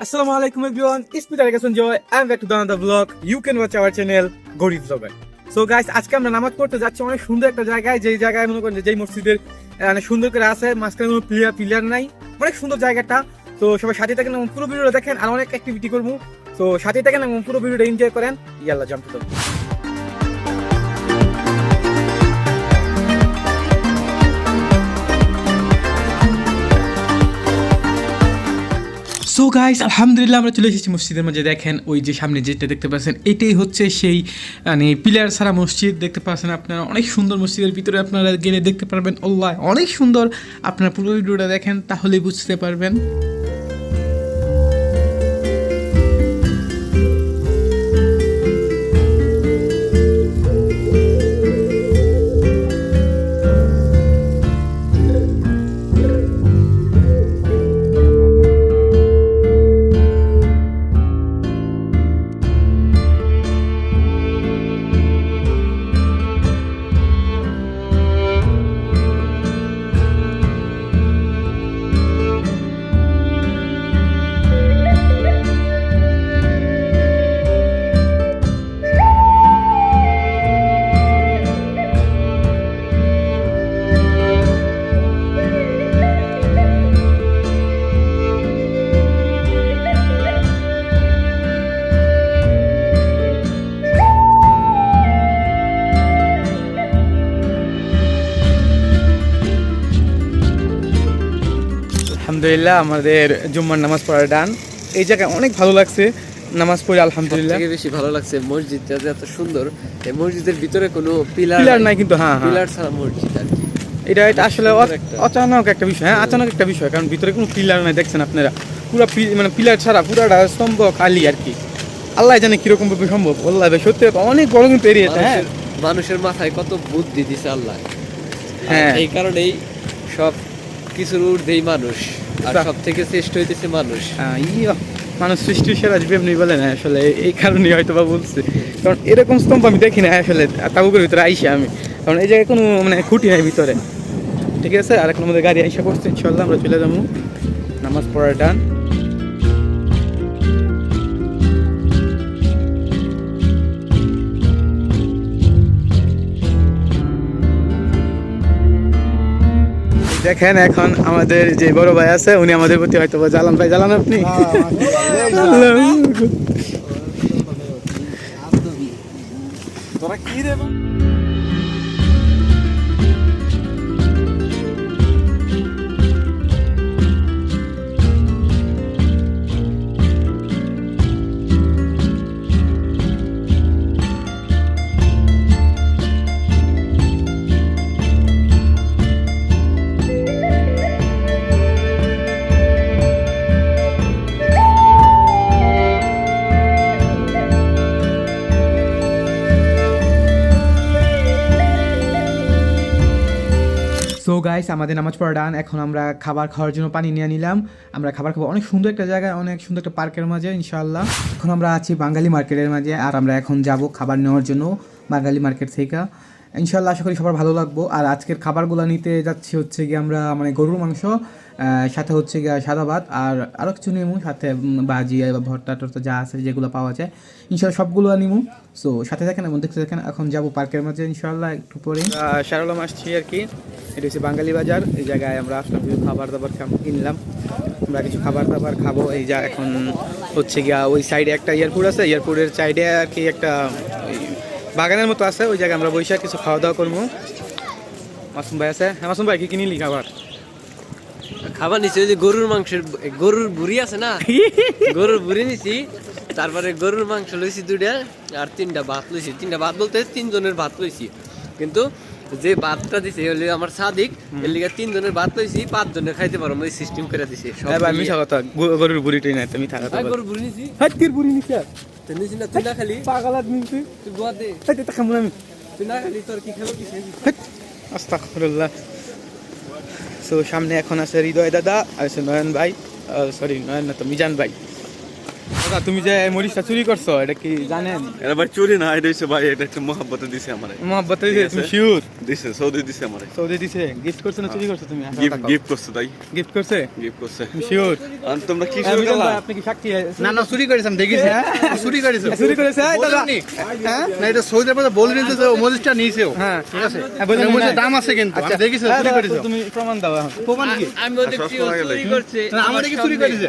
Assalamu alaikum everyone. It's me Tarek Hassan Joy. I'm back to the another vlog. You can watch our channel Gorif Vlogger. So guys আজকে আমরা নামাজ পড়তে যাচ্ছি অনেক সুন্দর একটা জায়গায়, যেই জায়গায় মনে করেন যেই মসজিদের মানে সুন্দর করে আছে, মাঝখানে কোনো প্লেয়ার প্লেয়ার নাই অনেক সুন্দর জায়গাটা তো সবাই সাথে থাকেন এবং পুরো ভিডিওটা দেখেন, আর অনেক অ্যাক্টিভিটি করব তো সাথে থাকেন এবং পুরো ভিডিওটা এনজয় করেন ইয়াল্লা জাম্প সো গাইস আলহামদুলিল্লাহ আমরা চলে এসেছি মসজিদের মাঝে। দেখেন ওই যে সামনে যেটা দেখতে পাচ্ছেন, এটাই হচ্ছে সেই মানে পিলার সারা মসজিদ। দেখতে পাচ্ছেন আপনারা অনেক সুন্দর মসজিদের ভিতরে আপনারা গেলে দেখতে পারবেন। আল্লাহ, অনেক সুন্দর। আপনারা পুরো ভিডিওটা দেখেন, তাহলেই বুঝতে পারবেন। আলহামদুলিল্লাহ আমাদের জুম্মার নামাজ পড়ার ডান। এই জায়গায় অনেক ভালো লাগছে নামাজ পড়ে আলহামদুলিল্লাহ। থেকে বেশি ভালো লাগছে মসজিদটা যে এত সুন্দর এই মসজিদের ভিতরে কোনো পিলার পিলার নাই। কিন্তু হ্যাঁ হ্যাঁ। পিলার ছাড়া মসজিদ আর কি। এটা এটা আসলে অচানক একটা বিষয় হ্যাঁ অচানক একটা বিষয় কারণ ভিতরে কোনো পিলার নাই দেখছেন আপনারা। পুরো মানে পিলার ছাড়া পুরাটা স্তম্ভ খালি আর কি। আল্লাহ জানে কীরকম ভাবে সম্ভব আল্লাহ সত্যি অনেক বড় কিন্তু এরিয়াটা হ্যাঁ। মানুষের- মানুষের মাথায় কত বুদ্ধি দিছে আল্লাহ। হ্যাঁ। এই কারণেই সব কিছুর ঊর্ধ্বেই মানুষ। আর। সব থেকে শ্রেষ্ঠ হইতেছে মানুষ। মানুষ সৃষ্টি সেরা আসবে এমনি বলে না আসলে এই কারণে হয়তো বা বলছে। কারণ এরকম স্তম্ভ আমি দেখি না আসলে তাবুকের ভিতরে আইসি আমি। কারণ এই জায়গায় কোনো মানে খুঁটি নাই ভিতরে। ঠিক আছে আর এখন আমাদের গাড়ি আইসা করছে ইনশাল্লাহ আমরা চলে যাব। নামাজ পড়ার ডান। দেখেন এখন আমাদের যে বড় ভাই আছে উনি আমাদের প্রতি হয়তো জ্বালান ভাই জ্বালান আপনি? তোরা কি রে গাইস আমাদের নামাজ পড়া ডান এখন আমরা খাবার খাওয়ার জন্য পানি নিয়ে নিলাম। আমরা খাবার খাব। অনেক সুন্দর একটা জায়গায় অনেক সুন্দর একটা পার্কের মাঝে ইনশাল্লাহ এখন আমরা আছি বাঙালি মার্কেটের মাঝে, আর আমরা এখন যাব খাবার নেওয়ার জন্য বাঙালি মার্কেট থেকে। ইনশাআল্লাহ আশা করি সবার ভালো লাগবো। আর আজকের খাবারগুলো নিতে যাচ্ছি হচ্ছে গিয়ে আমরা মানে গরুর মাংস সাথে হচ্ছে গিয়ে সাদা ভাত আর আরও কিছু নেব সাথে ভাজি বা ভর্তা টর্তা যা আছে যেগুলো পাওয়া যায়। ইনশাল্লাহ সবগুলো নিবো সো সাথে থাকেন, এবং দেখতে থাকেন, এখন যাব পার্কের মাঝে ইনশাল্লাহ একটু পরে শারলাম আসছি আর কি। এটা হচ্ছে বাঙালি বাজার। এই জায়গায় আমরা আসলাম, কিছু খাবার দাবার কিনলাম। আমরা কিছু খাবার দাবার খাব। এই যা এখন হচ্ছে গিয়া ওই সাইডে একটা এয়ারপোর্ট আছে। এয়ারপোর্টের সাইডে আর কি একটা বাগানের মতো আছে ওই জায়গায় আমরা বসে কিছু খাওয়া দাওয়া করব। মাসুম ভাই আছে? হ্যাঁ মাসুম ভাই কি কিনিলি খাবার? খাবার নিচে ওই যে গরুর মাংসের গরুর বুড়ি আছে না? গরুর বুড়ি নিছি তারপরে গরুর মাংস লইছি দুইটা আর তিনটা ভাত লইছি। তিনটা ভাত বলতে তিনজনের ভাত লইছি। কিন্তু যে ভাতটা দিছে হলে আমার সাদিক এর লিগে তিনজনের ভাত লইছি পাঁচ জনের খাইতে পারো ওই সিস্টেম করে দিছে। সব হ্যাঁ মিশা কথা গরুর বুড়িটাই নাই তুমি থাকা গরুর বুড়ি নিছি। হাতির বুড়ি নিছে। তো নিছি না তুই না খালি? পাগলাত নিছে তুই। গোয়া দে। হাতি তা খামু আমি। তুই না খালি তোর কি খাব কি খাবি? আস্তাগফিরুল্লাহ। সো সামনে এখন আছে হৃদয় দাদা আর আছে নয়ন ভাই সরি নয়ন না তো মিজান ভাই। তুমি যে মরিচটা চুরি করছ এটা কি জানেন? এটা ভাই চুরি না এটা হচ্ছে ভাই এটা একটা মহাব্বতে দিছে আমারে। ঠিক আছে। তুমি শিওর দিছে সৌদি দিছে আমারে। সৌদি দিছে? গিফট করছে না চুরি করছ তুমি? গিফট গিফট করছে তাই। গিফট করছে? গিফট করছে। শিওর আর তোমরা কি শুরু করলা? আপনি কি সাক্ষী? না না চুরি করেছে আমি দেখেছি চুরি করেছে। চুরি করেছে? এই দাদা। হ্যাঁ? না এটা সৌদি আরবে বলে নিতে যে মরিচটা নিয়েছেও হ্যাঁ। ঠিক আছে? হ্যাঁ, মরিচের দাম আছে কিন্তু। আমি দেখেছি হ্যাঁ, চুরি করেছে। তুমি প্রমাণ দাও প্রমাণ কি? আমি করা গেলে। চুরি করছে না আমাদের কি চুরি করেছে।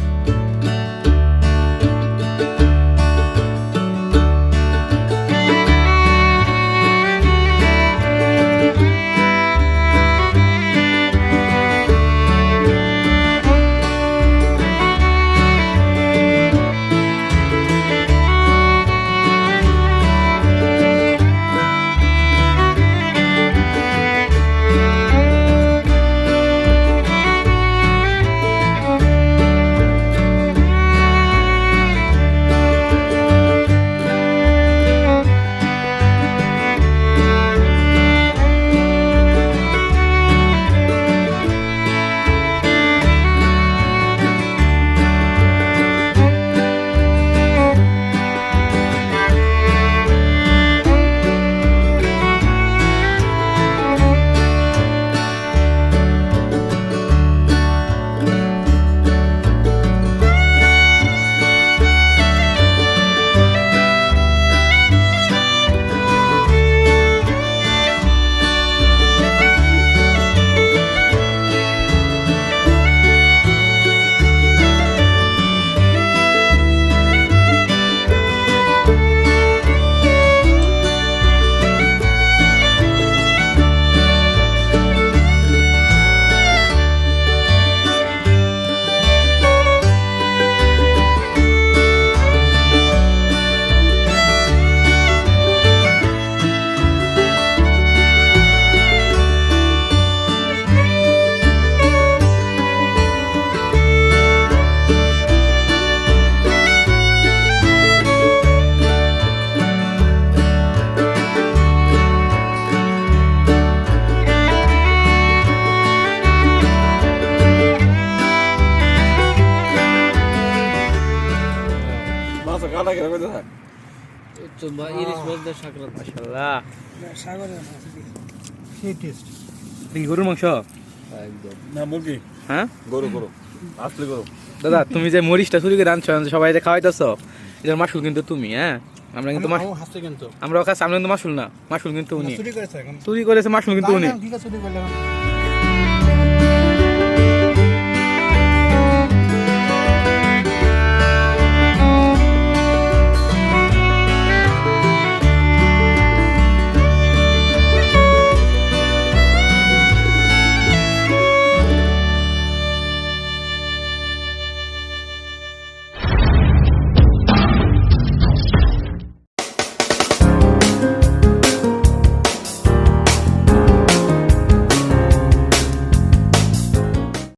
হ্যাঁ? গরু গরু। আসলে গরু। দাদা তুমি যে মরিচটা সুরিকে রাঁধছো সবাই খাওয়াইতেছো এটার মাসুল কিন্তু তুমি হ্যাঁ? আমরা কিন্তু আমরা ওখানে কিন্তু। মাসুল না মাসুল কিন্তু উনি। চুরি করেছে মাসুল কিন্তু উনি।